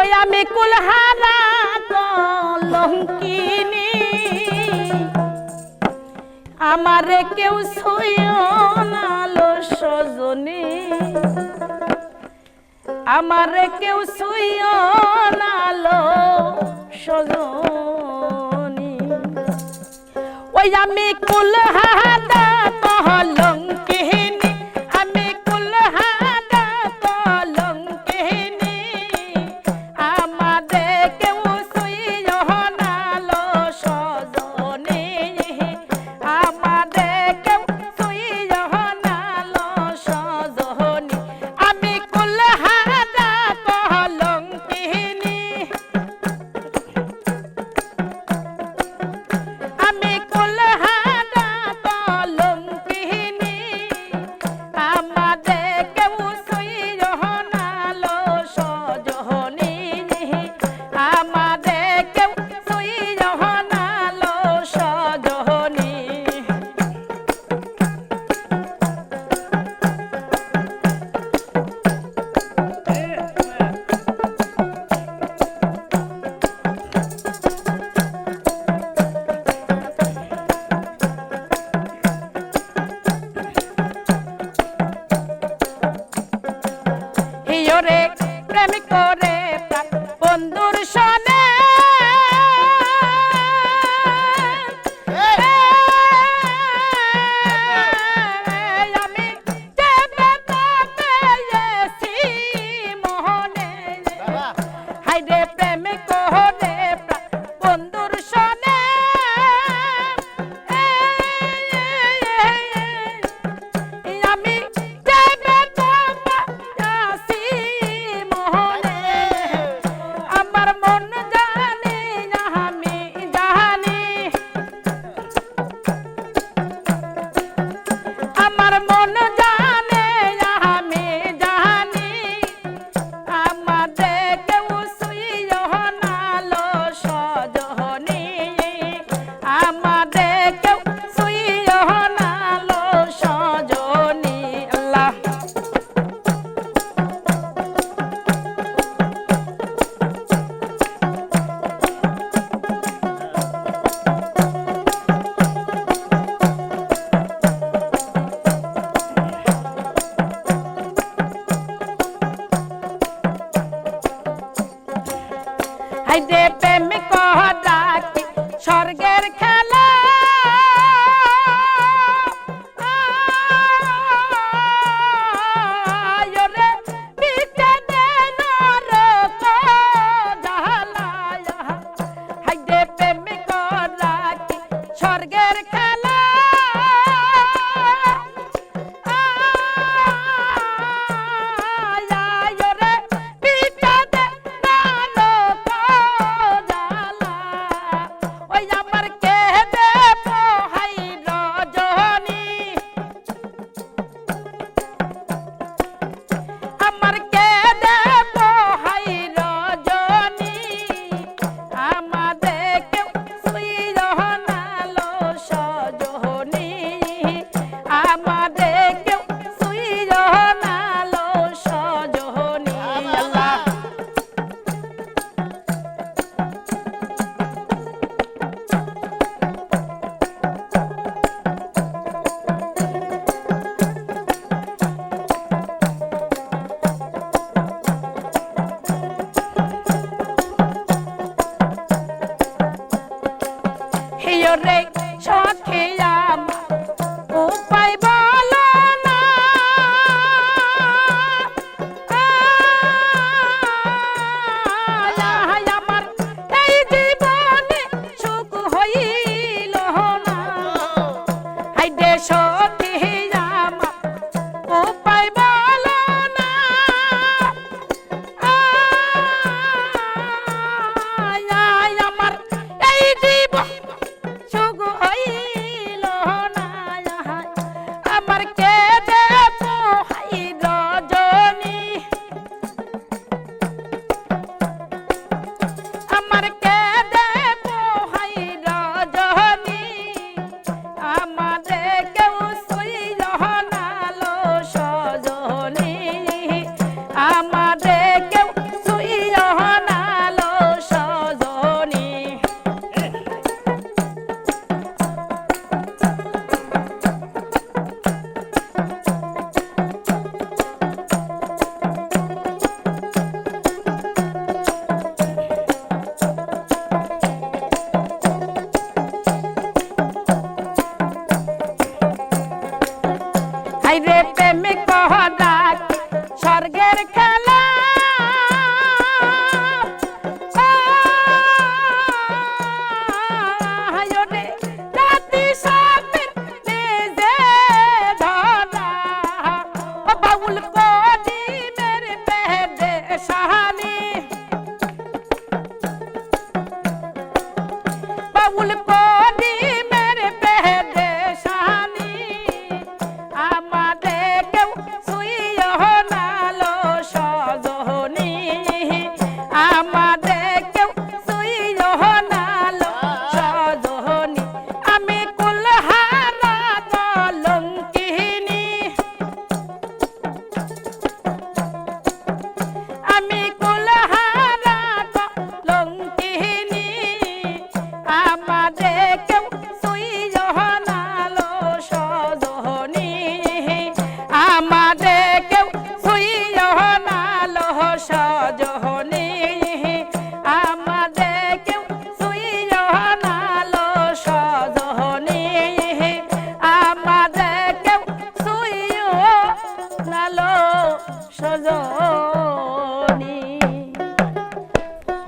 ওই আমি কুলহারা লঙ্কিনি। আমারে কেউ সুয়নালো সজনী। আমারে কেউ সুয়নালো সজনী। ওই আমি কুলহারা lloré, pero mi corazón. হাইদে প্রেম কহ ডাকি স্বর্গের খেলা rey. ধরা